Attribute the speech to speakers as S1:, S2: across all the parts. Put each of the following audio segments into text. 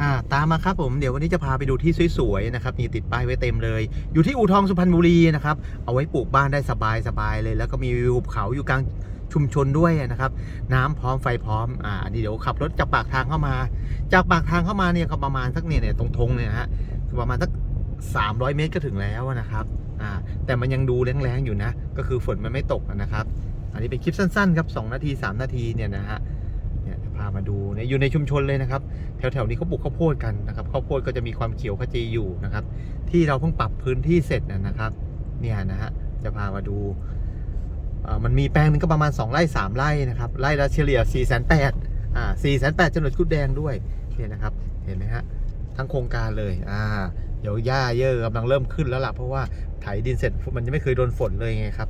S1: อ่าตามมาครับผมเดี๋ยววันนี้จะพาไปดูที่สวยๆนะครับนี่ติดป้ายไว้เต็มเลย อยู่ที่อู่ทองสุพรรณบุรีนะครับเอาไว้ปลูกบ้านได้สบายๆเลย แล้วก็มีวิวภูเขาอยู่กลางชุมชนด้วยนะครับ น้ำพร้อมไฟพร้อมอ่านนี้เดี๋ยวขับรถจากปากทางเข้ามา จากปากทางเข้ามาเนี่ยก็ประมาณสักเนี่ยเนี่ยตรงทงเนี่ยฮะคือประมาณสัก300 เมตรก็ถึงแล้วนะครับอ่าแต่มันยังดูแรงๆอยู่นะ ก็คือฝนมันไม่ตกนะครับ อันนี้เป็นคลิปสั้นๆครับ2นาที 3 นาทีเนี่ยนะฮะ มาดูอยู่ในชุมชนเลยนะครับ แถวๆนี้เขาปลูกข้าวโพดกันนะครับข้าวโพดก็จะมีความเขียวขจีอยู่นะครับ ที่เราเพิ่งปรับพื้นที่เสร็จนะครับ เนี่ยนะฮะจะพามาดูมันมีแปลงหนึงก็ประมาณ 2 ไร่ 3 ไร่นะครับไร่ละเฉลี่ย4 8 0 0 0อ่า4 8 0 0 0จนหนดกุดแดงด้วยเนี่ยนะครับ เห็นไหมฮะทั้งโครงการเลยอ่าเดี๋ยวหญ้าเยอะกำลังเริ่มขึ้นแล้วล่ะเพราะว่าไถดินเสร็จมันยังไม่เคยโดนฝนเลยไงครับ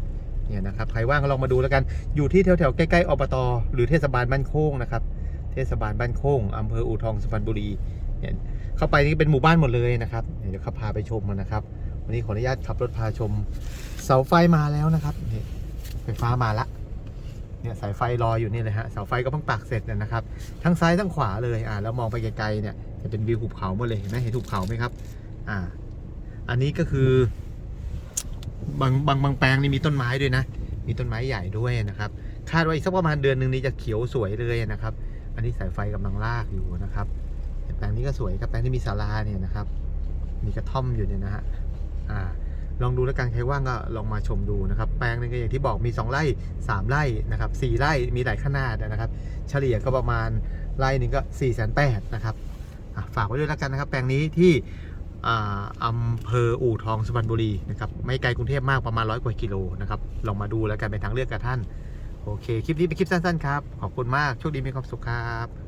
S1: เนี่ยนะครับใครว่างก็ลองมาดูแล้วกัน อยู่ที่แถวๆใกล้ๆอบต หรือเทศบาลบ้านโค้งนะครับ เทศบาลบ้านโค้งอำเภออู่ทองสุพรรณบุรีเนี่ยเข้าไปนี่เป็นหมู่บ้านหมดเลยนะครับ เดี๋ยวเขาพาไปชมกันนะครับ วันนี้ขออนุญาตขับรถพาชม เสาไฟมาแล้วนะครับนี่ไฟฟ้ามาละเนี่ยสายไฟรออยู่นี่เลยฮะเสาไฟก็เพิ่งปักเสร็จเนี่ยนะครับ ทั้งซ้ายทั้งขวาเลยอ่าแล้วมองไปไกลๆเนี่ยจะเป็นวิวหุบเขาหมดเลยเห็นไหมเห็นหุบเขาไหมครับ อ่า อันนี้ก็คือบางบางบางแปลงนี่มีต้นไม้ด้วยนะ มีต้นไม้ใหญ่ด้วยนะครับ คาดว่าอีกสักประมาณเดือนหนึ่งนี้จะเขียวสวยเลยนะครับ อันนี้สายไฟกำลังลากอยู่นะครับแปลงนี้ก็สวยครับแปลงที่มีศาลาเนี่ยนะครับ มีกระท่อมอยู่เนี่ยนะฮะอ่าลองดูแล้วกันใครว่างก็ลองมาชมดูนะครับ แปลงนึงก็อย่างที่บอกมี 2 ไร่ 3 ไร่นะครับ4ไร่มีหลายขนาดนะครับ เฉลี่ยก็ประมาณไร่หนึ่งก็4ี่แสนแปดนะครับฝากไว้ด้วยแล้วกันนะครับ แปลงนี้ที่อาอำเภออู่ทองสุพรรณบุรีนะครับไม่ไกลกรุงเทพมากประมาณร้อยกว่ากิโลนะครับลองมาดูแล้วกันเป็นทางเลือกกับท่าน โอเค คลิปนี้เป็นคลิปสั้นๆครับ ขอบคุณมาก โชคดีมีความสุขครับ